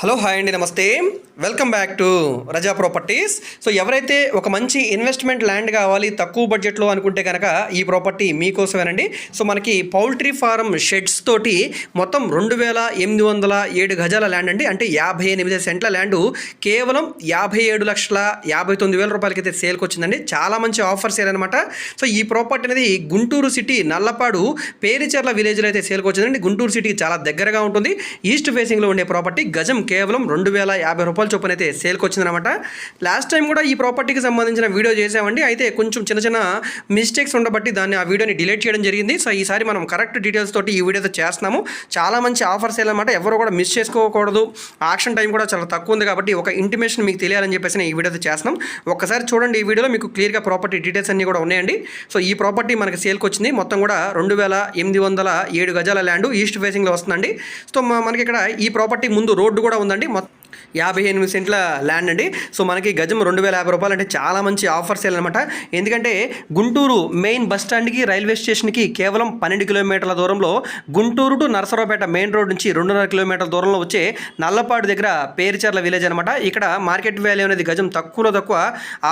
Hello hi అండి నమస్తే. Welcome back to Raza properties so ఎవరైతే ఒక మంచి ఇన్వెస్ట్మెంట్ ల్యాండ్ కావాలి తక్కువ బడ్జెట్లో అనుకుంటే కనుక ఈ ప్రాపర్టీ మీకోసమేనండి. సో మనకి పౌల్ట్రీ ఫారం షెడ్స్ తోటి మొత్తం రెండు వేల ఎనిమిది వందల ఏడు గజాల ల్యాండ్ అండి. అంటే యాభై ఎనిమిది సెంట్ల ల్యాండ్ కేవలం యాభై ఏడు లక్షల యాభై తొమ్మిది వేల రూపాయలకి అయితే సేల్కి వచ్చిందండి. చాలా మంచి ఆఫర్స్ అనమాట సో ఈ ప్రాపర్టీ అనేది గుంటూరు సిటీ నల్లపాడు పేరిచర్ల విలేజ్లో అయితే సేల్కి వచ్చిందండి. గుంటూరు సిటీ చాలా దగ్గరగా ఉంటుంది. ఈస్ట్ ఫేసింగ్లో ఉండే ప్రాపర్టీ గజం కేవలం రెండు వేల యాభై రూపాయల చొప్పున అయితే సేల్కి వచ్చిందనమాట లాస్ట్ టైం కూడా ఈ ప్రాపర్టీకి సంబంధించిన వీడియో చేసామండి. అయితే కొంచెం చిన్న చిన్న మిస్టేక్స్ ఉండబట్టి దాన్ని ఆ వీడియోని డిలీట్ చేయడం జరిగింది. సో ఈసారి మనం కరెక్ట్ డీటెయిల్స్ తోటి ఈ వీడియోతో చేస్తున్నాము. చాలా మంచి ఆఫర్స్ అనమాట ఎవరు కూడా మిస్ చేసుకోకూడదు. ఆక్షన్ టైం కూడా చాలా తక్కువ ఉంది కాబట్టి ఒక ఇంటిమేషన్ మీకు తెలియాలని చెప్పేసి నేను ఈ వీడియోతో చేస్తున్నాం. ఒక్కసారి చూడండి ఈ వీడియోలో మీకు క్లియర్గా ప్రాపర్టీ డీటెయిల్స్ అన్నీ కూడా ఉన్నాయండి. సో ఈ ప్రాపర్టీ మనకి సేల్కి వచ్చింది. మొత్తం కూడా రెండు వేల ఎనిమిది వందల ఏడు గజాల ల్యాండ్ ఈస్ట్ ఫేసింగ్లో వస్తుందండి. సో మనకి ఇక్కడ ఈ ప్రాపర్టీ ముందు రోడ్డు కూడా ఉందండి. మొత్తం యాభై ఎనిమిది సెంట్ల ల్యాండ్ అండి. సో మనకి గజం రెండు వేల యాభై రూపాయలు అంటే చాలా మంచి ఆఫర్స్ అనమాట ఎందుకంటే గుంటూరు మెయిన్ బస్ స్టాండ్కి రైల్వే స్టేషన్కి కేవలం పన్నెండు కిలోమీటర్ల దూరంలో Guntur to Narasaraopet main road నుంచి రెండున్నర కిలోమీటర్ల దూరంలో వచ్చే నల్లపాడు దగ్గర పేరుచర్ల విలేజ్ అనమాట ఇక్కడ మార్కెట్ వాల్యూ అనేది గజం తక్కువలో తక్కువ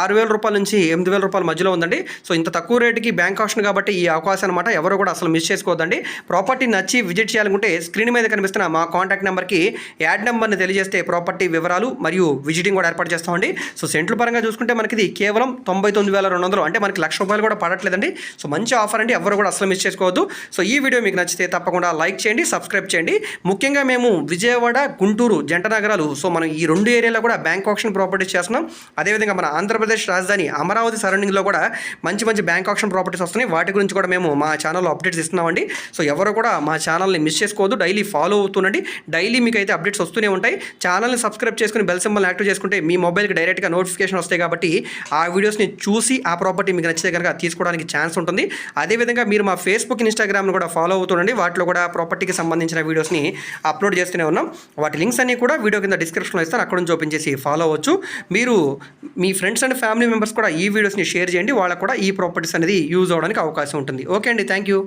ఆరు వేల రూపాయల నుంచి ఎనిమిది వేల రూపాయల మధ్యలో ఉందండి. సో ఇంత తక్కువ రేటుకి బ్యాంక్ ఆప్షన్ కాబట్టి ఈ అవకాశం అనమాట ఎవరు కూడా అసలు మిస్ చేసుకోవద్దండి. ప్రాపర్టీ నచ్చి విజిట్ చేయాలనుకుంటే స్క్రీన్ మీద కనిపిస్తున్న మా కాంటాక్ట్ నెంబర్కి యాడ్ నెంబర్ని తెలియజేస్తే ప్రాపర్టీ వివరాలు మరియు విజిటింగ్ కూడా ఏర్పాటు చేస్తామండి. సో సెంట్ల పరంగా చూసుకుంటే మనకి ఇది కేవలం తొంభై తొమ్మిది వేల రెండు వందలు అంటే మనకి లక్ష రూపాయలు కూడా పడట్లేదండి. సో మంచి ఆఫర్ అండి ఎవరు కూడా అసలు మిస్ చేసుకోవద్దు. సో ఈ వీడియో మీకు నచ్చితే తప్పకుండా లైక్ చేయండి సబ్స్క్రైబ్ చేయండి. ముఖ్యంగా మేము విజయవాడ గుంటూరు జంట నగరాలు సో మనం ఈ రెండు ఏరియాలో కూడా బ్యాంక్ ఆప్షన్ ప్రాపర్టీస్ చేస్తున్నాం. అదేవిధంగా మన ఆంధ్రప్రదేశ్ రాజధాని అమరావతి సరౌండింగ్లో కూడా మంచి మంచి బ్యాంక్ ఆప్షన్ ప్రాపర్టీస్ వస్తున్నాయి. వాటి గురించి కూడా మేము మా ఛానల్లో అప్డేట్స్ ఇస్తున్నామండి. సో ఎవరు కూడా మా ఛానల్ని మిస్ చేసుకోవద్దు. Daily follow అవుతుండండి. డైలీ మీకు అయితే అప్డేట్స్ వస్తూనే ఉంటాయి. ఛానల్ని సబ్స్క్రైబ్ చేసుకుని బెల్ సింబల్ యాక్టివ్ చేసుకుంటే మీ మొబైల్కి డైరెక్ట్గా నోటిఫికేషన్ వస్తాయి కాబట్టి ఆ వీడియోస్ని చూసి ఆ ప్రాపర్టీ మీకు నచ్చితే కనుక తీసుకోవడానికి ఛాన్స్ ఉంటుంది. అదేవిధంగా మీరు మా ఫేస్బుక్ ఇన్స్టాగ్రామ్ను కూడా ఫాలో అవుతుండండి. వాటిలో కూడా ప్రాపర్టీకి సంబంధించిన వీడియోస్ని అప్లోడ్ చేస్తూనే ఉన్నాం. వాటి లింక్స్ అన్ని కూడా వీడియో కింద డిస్క్రిప్షన్లో ఇస్తాను. అక్కడ నుంచి ఓపెన్ చేసి ఫాలో అవ్వచ్చు. మీరు మీ ఫ్రెండ్స్ అండ్ ఫ్యామిలీ మెంబర్స్ కూడా ఈ వీడియోస్ని షేర్ చేయండి. వాళ్ళకు కూడా ఈ ప్రాపర్టీస్ అనేది యూజ్ అవ్వడానికి అవకాశం ఉంటుంది. ఓకే అండి. Thank you